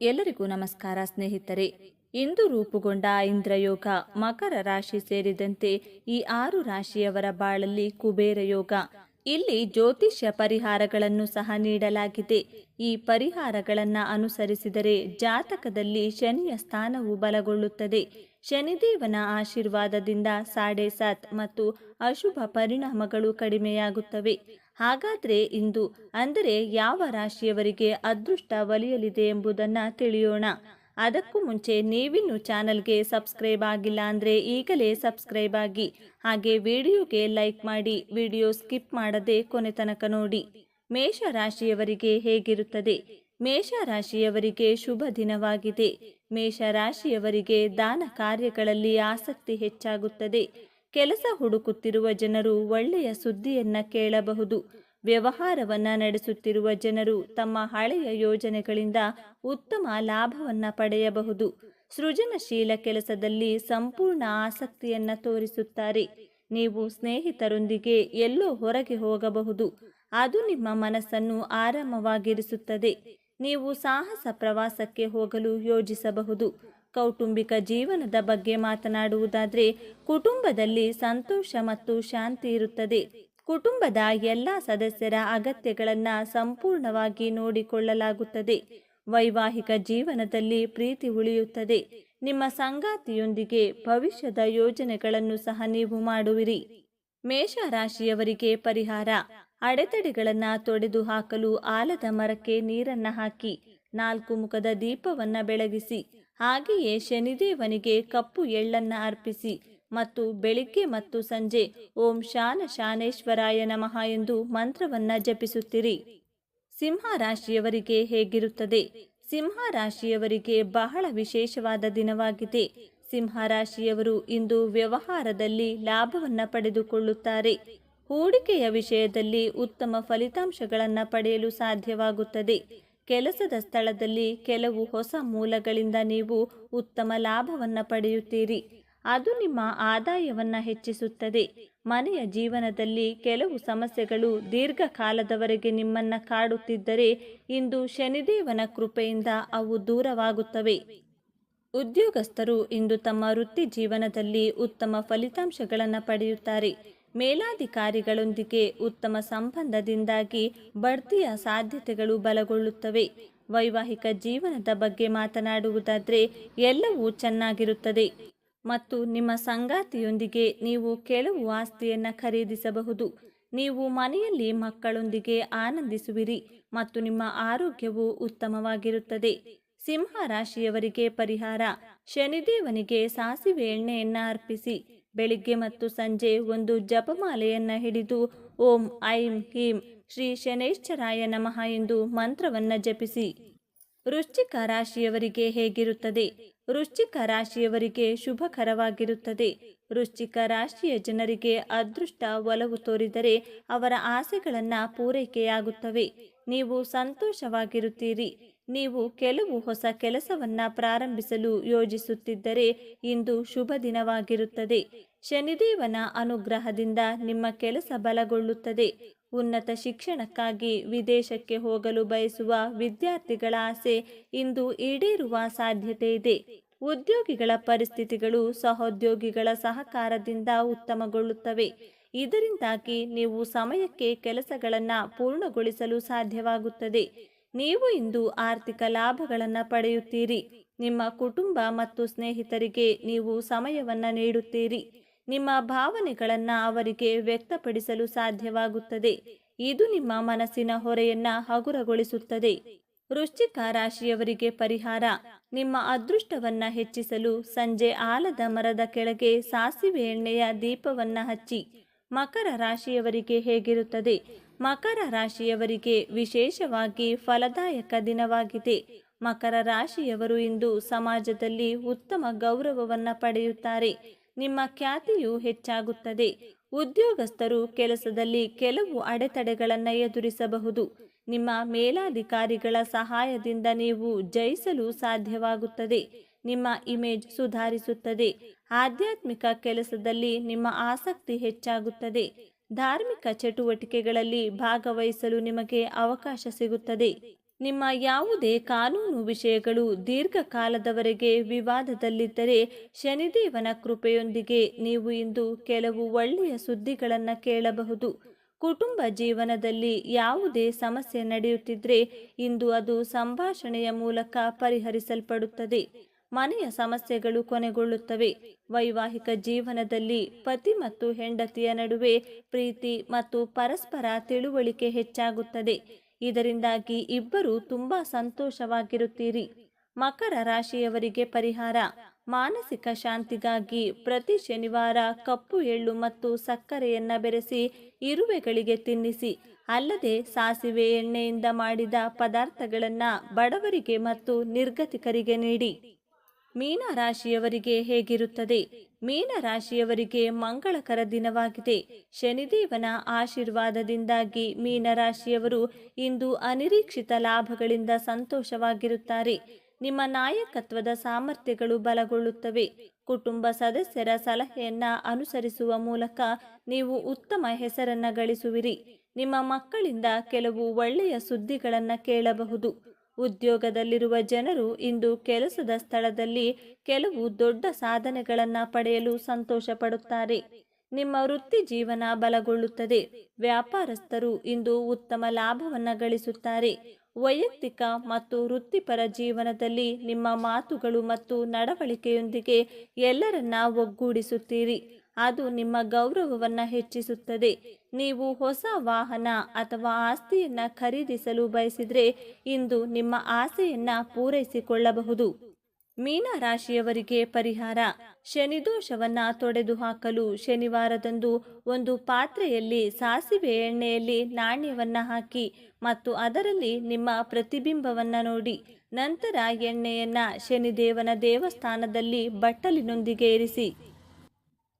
ಎಲ್ಲರಿಗೂ ನಮಸ್ಕಾರ ಸ್ನೇಹಿತರೆ. ಇಂದು ರೂಪುಗೊಂಡ ಇಂದ್ರಯೋಗ ಮಕರ ರಾಶಿ ಸೇರಿದಂತೆ ಈ ಆರು ರಾಶಿಯವರ ಬಾಳಲ್ಲಿ ಕುಬೇರ ಯೋಗ. ಇಲ್ಲಿ ಜ್ಯೋತಿಷ್ಯ ಪರಿಹಾರಗಳನ್ನು ಸಹ ನೀಡಲಾಗಿದೆ. ಈ ಪರಿಹಾರಗಳನ್ನು ಅನುಸರಿಸಿದರೆ ಜಾತಕದಲ್ಲಿ ಶನಿಯ ಸ್ಥಾನವು ಬಲಗೊಳ್ಳುತ್ತದೆ. ಶನಿದೇವನ ಆಶೀರ್ವಾದದಿಂದ ಸಾಡೆ ಸಾತ್ ಮತ್ತು ಅಶುಭ ಪರಿಣಾಮಗಳು ಕಡಿಮೆಯಾಗುತ್ತವೆ. ಹಾಗಾದ್ರೆ ಇಂದು ಅಂದರೆ ಯಾವ ರಾಶಿಯವರಿಗೆ ಅದೃಷ್ಟ ಒಲಿಯಲಿದೆ ಎಂಬುದನ್ನು ತಿಳಿಯೋಣ. ಅದಕ್ಕೂ ಮುಂಚೆ ನೀವಿನ್ನು ಚಾನಲ್ಗೆ ಸಬ್ಸ್ಕ್ರೈಬ್ ಆಗಿಲ್ಲ ಅಂದರೆ ಈಗಲೇ ಸಬ್ಸ್ಕ್ರೈಬ್ ಆಗಿ. ಹಾಗೆ ವಿಡಿಯೋಗೆ ಲೈಕ್ ಮಾಡಿ, ವಿಡಿಯೋ ಸ್ಕಿಪ್ ಮಾಡದೆ ಕೊನೆ ತನಕ ನೋಡಿ. ಮೇಷ ರಾಶಿಯವರಿಗೆ ಹೇಗಿರುತ್ತದೆ? ಮೇಷ ರಾಶಿಯವರಿಗೆ ಶುಭ ದಿನವಾಗಿದೆ. ಮೇಷ ರಾಶಿಯವರಿಗೆ ದಾನ ಕಾರ್ಯಗಳಲ್ಲಿ ಆಸಕ್ತಿ ಹೆಚ್ಚಾಗುತ್ತದೆ. ಕೆಲಸ ಹುಡುಕುತ್ತಿರುವ ಜನರು ಒಳ್ಳೆಯ ಸುದ್ದಿಯನ್ನ ಕೇಳಬಹುದು. ವ್ಯವಹಾರವನ್ನ ನಡೆಸುತ್ತಿರುವ ಜನರು ತಮ್ಮ ಹಳೆಯ ಯೋಜನೆಗಳಿಂದ ಉತ್ತಮ ಲಾಭವನ್ನ ಪಡೆಯಬಹುದು. ಸೃಜನಶೀಲ ಕೆಲಸದಲ್ಲಿ ಸಂಪೂರ್ಣ ಆಸಕ್ತಿಯನ್ನ ತೋರಿಸುತ್ತಾರೆ. ನೀವು ಸ್ನೇಹಿತರೊಂದಿಗೆ ಎಲ್ಲೋ ಹೊರಗೆ ಹೋಗಬಹುದು. ಅದು ನಿಮ್ಮ ಮನಸ್ಸನ್ನು ಆರಾಮವಾಗಿರಿಸುತ್ತದೆ. ನೀವು ಸಾಹಸ ಪ್ರವಾಸಕ್ಕೆ ಹೋಗಲು ಯೋಜಿಸಬಹುದು. ಕೌಟುಂಬಿಕ ಜೀವನದ ಬಗ್ಗೆ ಮಾತನಾಡುವುದಾದರೆ, ಕುಟುಂಬದಲ್ಲಿ ಸಂತೋಷ ಮತ್ತು ಶಾಂತಿ ಇರುತ್ತದೆ. ಕುಟುಂಬದ ಎಲ್ಲ ಸದಸ್ಯರ ಅಗತ್ಯಗಳನ್ನು ಸಂಪೂರ್ಣವಾಗಿ ನೋಡಿಕೊಳ್ಳಲಾಗುತ್ತದೆ. ವೈವಾಹಿಕ ಜೀವನದಲ್ಲಿ ಪ್ರೀತಿ ಉಳಿಯುತ್ತದೆ. ನಿಮ್ಮ ಸಂಗಾತಿಯೊಂದಿಗೆ ಭವಿಷ್ಯದ ಯೋಜನೆಗಳನ್ನು ಸಹ ನೀವು ಮಾಡುವಿರಿ. ಮೇಷ ರಾಶಿಯವರಿಗೆ ಪರಿಹಾರ. ಅಡೆತಡೆಗಳನ್ನು ತೊಡೆದು ಹಾಕಲು ಆಲದ ಮರಕ್ಕೆ ನೀರನ್ನು ಹಾಕಿ, ನಾಲ್ಕು ಮುಖದ ದೀಪವನ್ನು ಬೆಳಗಿಸಿ ಹಾಗೆಯೇ ಶನಿದೇವನಿಗೆ ಕಪ್ಪು ಎಳ್ಳನ್ನ ಅರ್ಪಿಸಿ ಮತ್ತು ಬೆಳಿಗ್ಗೆ ಮತ್ತು ಸಂಜೆ ಓಂ ಶಾನ ಶಾನೇಶ್ವರಾಯ ನಮಃ ಎಂದು ಮಂತ್ರವನ್ನ ಜಪಿಸುತ್ತಿರಿ. ಸಿಂಹ ರಾಶಿಯವರಿಗೆ ಹೇಗಿರುತ್ತದೆ? ಸಿಂಹ ರಾಶಿಯವರಿಗೆ ಬಹಳ ವಿಶೇಷವಾದ ದಿನವಾಗಿದೆ. ಸಿಂಹ ರಾಶಿಯವರು ಇಂದು ವ್ಯವಹಾರದಲ್ಲಿ ಲಾಭವನ್ನ ಪಡೆದುಕೊಳ್ಳುತ್ತಾರೆ. ಹೂಡಿಕೆಯ ವಿಷಯದಲ್ಲಿ ಉತ್ತಮ ಫಲಿತಾಂಶಗಳನ್ನು ಪಡೆಯಲು ಸಾಧ್ಯವಾಗುತ್ತದೆ. ಕೆಲಸದ ಸ್ಥಳದಲ್ಲಿ ಕೆಲವು ಹೊಸ ಮೂಲಗಳಿಂದ ನೀವು ಉತ್ತಮ ಲಾಭವನ್ನು ಪಡೆಯುತ್ತೀರಿ. ಅದು ನಿಮ್ಮ ಆದಾಯವನ್ನು ಹೆಚ್ಚಿಸುತ್ತದೆ. ಮನೆಯ ಜೀವನದಲ್ಲಿ ಕೆಲವು ಸಮಸ್ಯೆಗಳು ದೀರ್ಘಕಾಲದವರೆಗೆ ನಿಮ್ಮನ್ನು ಕಾಡುತ್ತಿದ್ದರೆ ಇಂದು ಶನಿದೇವನ ಕೃಪೆಯಿಂದ ಅವು ದೂರವಾಗುತ್ತವೆ. ಉದ್ಯೋಗಸ್ಥರು ಇಂದು ತಮ್ಮ ವೃತ್ತಿ ಜೀವನದಲ್ಲಿ ಉತ್ತಮ ಫಲಿತಾಂಶಗಳನ್ನು ಪಡೆಯುತ್ತಾರೆ. ಮೇಲಾಧಿಕಾರಿಗಳೊಂದಿಗೆ ಉತ್ತಮ ಸಂಬಂಧದಿಂದಾಗಿ ಬಡ್ತಿಯ ಸಾಧ್ಯತೆಗಳು ಬಲಗೊಳ್ಳುತ್ತವೆ. ವೈವಾಹಿಕ ಜೀವನದ ಬಗ್ಗೆ ಮಾತನಾಡುವುದಾದರೆ ಎಲ್ಲವೂ ಚೆನ್ನಾಗಿರುತ್ತದೆ. ಮತ್ತು ನಿಮ್ಮ ಸಂಗಾತಿಯೊಂದಿಗೆ ನೀವು ಕೆಲವು ಆಸ್ತಿಯನ್ನು ಖರೀದಿಸಬಹುದು. ನೀವು ಮನೆಯಲ್ಲಿ ಮಕ್ಕಳೊಂದಿಗೆ ಆನಂದಿಸುವಿರಿ ಮತ್ತು ನಿಮ್ಮ ಆರೋಗ್ಯವು ಉತ್ತಮವಾಗಿರುತ್ತದೆ. ಸಿಂಹ ರಾಶಿಯವರಿಗೆ ಪರಿಹಾರ. ಶನಿದೇವನಿಗೆ ಸಾಸಿವೆ ಎಣ್ಣೆಯನ್ನ ಅರ್ಪಿಸಿ. ಬೆಳಿಗ್ಗೆ ಮತ್ತು ಸಂಜೆ ಒಂದು ಜಪಮಾಲೆಯನ್ನು ಹಿಡಿದು ಓಂ ಐಂ ಹೀಂ ಶ್ರೀ ಶನೈಶ್ಚರಾಯ ನಮಃ ಎಂದು ಮಂತ್ರವನ್ನು ಜಪಿಸಿ. ವೃಶ್ಚಿಕ ರಾಶಿಯವರಿಗೆ ಹೇಗಿರುತ್ತದೆ? ವೃಶ್ಚಿಕ ರಾಶಿಯವರಿಗೆ ಶುಭಕರವಾಗಿರುತ್ತದೆ. ವೃಶ್ಚಿಕ ರಾಶಿಯ ಜನರಿಗೆ ಅದೃಷ್ಟ ಒಲವು ತೋರಿದರೆ ಅವರ ಆಸೆಗಳನ್ನು ಪೂರೈಕೆಯಾಗುತ್ತವೆ. ನೀವು ಸಂತೋಷವಾಗಿರುತ್ತೀರಿ. ನೀವು ಕೆಲವು ಹೊಸ ಕೆಲಸವನ್ನ ಪ್ರಾರಂಭಿಸಲು ಯೋಜಿಸುತ್ತಿದ್ದರೆ ಇಂದು ಶುಭ ದಿನವಾಗಿರುತ್ತದೆ. ಶನಿದೇವನ ಅನುಗ್ರಹದಿಂದ ನಿಮ್ಮ ಕೆಲಸ ಬಲಗೊಳ್ಳುತ್ತದೆ. ಉನ್ನತ ಶಿಕ್ಷಣಕ್ಕಾಗಿ ವಿದೇಶಕ್ಕೆ ಹೋಗಲು ಬಯಸುವ ವಿದ್ಯಾರ್ಥಿಗಳ ಆಸೆ ಇಂದು ಈಡೇರುವ ಸಾಧ್ಯತೆ ಇದೆ. ಉದ್ಯೋಗಿಗಳ ಪರಿಸ್ಥಿತಿಗಳು ಸಹೋದ್ಯೋಗಿಗಳ ಸಹಕಾರದಿಂದ ಉತ್ತಮಗೊಳ್ಳುತ್ತವೆ. ಇದರಿಂದಾಗಿ ನೀವು ಸಮಯಕ್ಕೆ ಕೆಲಸಗಳನ್ನು ಪೂರ್ಣಗೊಳಿಸಲು ಸಾಧ್ಯವಾಗುತ್ತದೆ. ನೀವು ಇಂದು ಆರ್ಥಿಕ ಲಾಭಗಳನ್ನು ಪಡೆಯುತ್ತೀರಿ. ನಿಮ್ಮ ಕುಟುಂಬ ಮತ್ತು ಸ್ನೇಹಿತರಿಗೆ ನೀವು ಸಮಯವನ್ನು ನೀಡುತ್ತೀರಿ. ನಿಮ್ಮ ಭಾವನೆಗಳನ್ನು ಅವರಿಗೆ ವ್ಯಕ್ತಪಡಿಸಲು ಸಾಧ್ಯವಾಗುತ್ತದೆ. ಇದು ನಿಮ್ಮ ಮನಸ್ಸಿನ ಹೊರೆಯನ್ನ ಹಗುರಗೊಳಿಸುತ್ತದೆ. ವೃಶ್ಚಿಕ ರಾಶಿಯವರಿಗೆ ಪರಿಹಾರ. ನಿಮ್ಮ ಅದೃಷ್ಟವನ್ನ ಹೆಚ್ಚಿಸಲು ಸಂಜೆ ಆಲದ ಮರದ ಕೆಳಗೆ ಸಾಸಿವೆ ಎಣ್ಣೆಯ ದೀಪವನ್ನ ಹಚ್ಚಿ ಮಕರ ರಾಶಿಯವರಿಗೆ ಹೇಗಿರುತ್ತದೆ? ಮಕರ ರಾಶಿಯವರಿಗೆ ವಿಶೇಷವಾಗಿ ಫಲದಾಯಕ ದಿನವಾಗಿದೆ. ಮಕರ ರಾಶಿಯವರು ಇಂದು ಸಮಾಜದಲ್ಲಿ ಉತ್ತಮ ಗೌರವವನ್ನು ಪಡೆಯುತ್ತಾರೆ. ನಿಮ್ಮ ಖ್ಯಾತಿಯು ಹೆಚ್ಚಾಗುತ್ತದೆ. ಉದ್ಯೋಗಸ್ಥರು ಕೆಲಸದಲ್ಲಿ ಕೆಲವು ಅಡೆತಡೆಗಳನ್ನು ಎದುರಿಸಬಹುದು. ನಿಮ್ಮ ಮೇಲಾಧಿಕಾರಿಗಳ ಸಹಾಯದಿಂದ ನೀವು ಜಯಿಸಲು ಸಾಧ್ಯವಾಗುತ್ತದೆ. ನಿಮ್ಮ ಇಮೇಜ್ ಸುಧಾರಿಸುತ್ತದೆ. ಆಧ್ಯಾತ್ಮಿಕ ಕೆಲಸದಲ್ಲಿ ನಿಮ್ಮ ಆಸಕ್ತಿ ಹೆಚ್ಚಾಗುತ್ತದೆ. ಧಾರ್ಮಿಕ ಚಟುವಟಿಕೆಗಳಲ್ಲಿ ಭಾಗವಹಿಸಲು ನಿಮಗೆ ಅವಕಾಶ ಸಿಗುತ್ತದೆ. ನಿಮ್ಮ ಯಾವುದೇ ಕಾನೂನು ವಿಷಯಗಳು ದೀರ್ಘಕಾಲದವರೆಗೆ ವಿವಾದದಲ್ಲಿದ್ದರೆ ಶನಿದೇವನ ಕೃಪೆಯೊಂದಿಗೆ ನೀವು ಇಂದು ಕೆಲವು ಒಳ್ಳೆಯ ಸುದ್ದಿಗಳನ್ನು ಕೇಳಬಹುದು. ಕುಟುಂಬ ಜೀವನದಲ್ಲಿ ಯಾವುದೇ ಸಮಸ್ಯೆ ನಡೆಯುತ್ತಿದ್ದರೆ ಇಂದು ಅದು ಸಂಭಾಷಣೆಯ ಮೂಲಕ ಪರಿಹರಿಸಲ್ಪಡುತ್ತದೆ. ಮನೆಯ ಸಮಸ್ಯೆಗಳು ಕೊನೆಗೊಳ್ಳುತ್ತವೆ. ವೈವಾಹಿಕ ಜೀವನದಲ್ಲಿ ಪತಿ ಮತ್ತು ಹೆಂಡತಿಯ ನಡುವೆ ಪ್ರೀತಿ ಮತ್ತು ಪರಸ್ಪರ ತಿಳುವಳಿಕೆ ಹೆಚ್ಚಾಗುತ್ತದೆ. ಇದರಿಂದಾಗಿ ಇಬ್ಬರು ತುಂಬಾ ಸಂತೋಷವಾಗಿರುತ್ತೀರಿ. ಮಕರ ರಾಶಿಯವರಿಗೆ ಪರಿಹಾರ. ಮಾನಸಿಕ ಶಾಂತಿಗಾಗಿ ಪ್ರತಿ ಶನಿವಾರ ಕಪ್ಪು, ಎಳ್ಳು ಮತ್ತು ಸಕ್ಕರೆಯನ್ನ ಬೆರೆಸಿ ಇರುವೆಗಳಿಗೆ ತಿನ್ನಿಸಿ. ಅಲ್ಲದೆ ಸಾಸಿವೆ ಎಣ್ಣೆಯಿಂದ ಮಾಡಿದ ಪದಾರ್ಥಗಳನ್ನು ಬಡವರಿಗೆ ಮತ್ತು ನಿರ್ಗತಿಕರಿಗೆ ನೀಡಿ. ಮೀನ ರಾಶಿಯವರಿಗೆ ಹೇಗಿರುತ್ತದೆ? ಮೀನ ರಾಶಿಯವರಿಗೆ ಮಂಗಳಕರ ದಿನವಾಗಿದೆ. ಶನಿದೇವನ ಆಶೀರ್ವಾದದಿಂದಾಗಿ ಮೀನ ರಾಶಿಯವರು ಇಂದು ಅನಿರೀಕ್ಷಿತ ಲಾಭಗಳಿಂದ ಸಂತೋಷವಾಗಿರುತ್ತಾರೆ. ನಿಮ್ಮ ನಾಯಕತ್ವದ ಸಾಮರ್ಥ್ಯಗಳು ಬಲಗೊಳ್ಳುತ್ತವೆ. ಕುಟುಂಬ ಸದಸ್ಯರ ಸಲಹೆಯನ್ನ ಅನುಸರಿಸುವ ಮೂಲಕ ನೀವು ಉತ್ತಮ ಹೆಸರನ್ನ ಗಳಿಸುವಿರಿ. ನಿಮ್ಮ ಮಕ್ಕಳಿಂದ ಕೆಲವು ಒಳ್ಳೆಯ ಸುದ್ದಿಗಳನ್ನು ಕೇಳಬಹುದು. ಉದ್ಯೋಗದಲ್ಲಿರುವ ಜನರು ಇಂದು ಕೆಲಸದ ಸ್ಥಳದಲ್ಲಿ ಕೆಲವು ದೊಡ್ಡ ಸಾಧನೆಗಳನ್ನು ಪಡೆಯಲು ಸಂತೋಷ ಪಡುತ್ತಾರೆ ನಿಮ್ಮ ವೃತ್ತಿ ಜೀವನ ಬಲಗೊಳ್ಳುತ್ತದೆ. ವ್ಯಾಪಾರಸ್ಥರು ಇಂದು ಉತ್ತಮ ಲಾಭವನ್ನು ಗಳಿಸುತ್ತಾರೆ. ವೈಯಕ್ತಿಕ ಮತ್ತು ವೃತ್ತಿಪರ ಜೀವನದಲ್ಲಿ ನಿಮ್ಮ ಮಾತುಗಳು ಮತ್ತು ನಡವಳಿಕೆಯೊಂದಿಗೆ ಎಲ್ಲರನ್ನ ಒಗ್ಗೂಡಿಸುತ್ತೀರಿ. ಅದು ನಿಮ್ಮ ಗೌರವವನ್ನ ಹೆಚ್ಚಿಸುತ್ತದೆ. ನೀವು ಹೊಸ ವಾಹನ ಅಥವಾ ಆಸ್ತಿಯನ್ನ ಖರೀದಿಸಲು ಬಯಸಿದ್ರೆ ಇಂದು ನಿಮ್ಮ ಆಸೆಯನ್ನ ಪೂರೈಸಿಕೊಳ್ಳಬಹುದು. ಮೀನ ರಾಶಿಯವರಿಗೆ ಪರಿಹಾರ. ಶನಿದೋಷವನ್ನು ತೊಡೆದು ಹಾಕಲು ಶನಿವಾರದಂದು ಒಂದು ಪಾತ್ರೆಯಲ್ಲಿ ಸಾಸಿವೆ ಎಣ್ಣೆಯಲ್ಲಿ ನಾಣ್ಯವನ್ನು ಹಾಕಿ ಮತ್ತು ಅದರಲ್ಲಿ ನಿಮ್ಮ ಪ್ರತಿಬಿಂಬವನ್ನ ನೋಡಿ. ನಂತರ ಎಣ್ಣೆಯನ್ನು ಶನಿದೇವನ ದೇವಸ್ಥಾನದಲ್ಲಿ ಬಟ್ಟಲಿನೊಂದಿಗೆ ಇರಿಸಿ.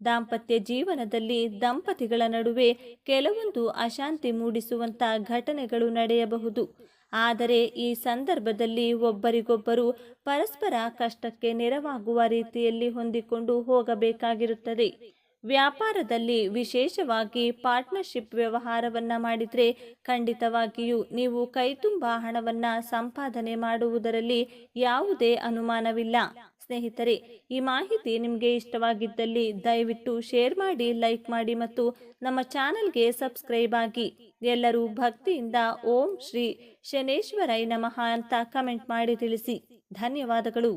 ದಾಂಪತ್ಯ ಜೀವನದಲ್ಲಿ ದಂಪತಿಗಳ ನಡುವೆ ಕೆಲವೊಂದು ಅಶಾಂತಿ ಮೂಡಿಸುವಂಥ ಘಟನೆಗಳು ನಡೆಯಬಹುದು. ಆದರೆ ಈ ಸಂದರ್ಭದಲ್ಲಿ ಒಬ್ಬರಿಗೊಬ್ಬರು ಪರಸ್ಪರ ಕಷ್ಟಕ್ಕೆ ನೆರವಾಗುವ ರೀತಿಯಲ್ಲಿ ಹೊಂದಿಕೊಂಡು ಹೋಗಬೇಕಾಗಿರುತ್ತದೆ. ವ್ಯಾಪಾರದಲ್ಲಿ ವಿಶೇಷವಾಗಿ ಪಾರ್ಟ್ನರ್ಶಿಪ್ ವ್ಯವಹಾರವನ್ನ ಮಾಡಿದರೆ ಖಂಡಿತವಾಗಿಯೂ ನೀವು ಕೈತುಂಬ ಹಣವನ್ನು ಸಂಪಾದನೆ ಮಾಡುವುದರಲ್ಲಿ ಯಾವುದೇ ಅನುಮಾನವಿಲ್ಲ. ಸ್ನೇಹಿತರೆ, ಈ ಮಾಹಿತಿ ನಿಮಗೆ ಇಷ್ಟವಾಗಿದ್ದಲ್ಲಿ ದಯವಿಟ್ಟು ಶೇರ್ ಮಾಡಿ, ಲೈಕ್ ಮಾಡಿ ಮತ್ತು ನಮ್ಮ ಚಾನೆಲ್ಗೆ ಸಬ್ಸ್ಕ್ರೈಬ್ ಆಗಿ. ಎಲ್ಲರೂ ಭಕ್ತಿಯಿಂದ ಓಂ ಶ್ರೀ ಶನೇಶ್ವರೈ ನಮಃ ಅಂತ ಕಮೆಂಟ್ ಮಾಡಿ ತಿಳಿಸಿ. ಧನ್ಯವಾದಗಳು.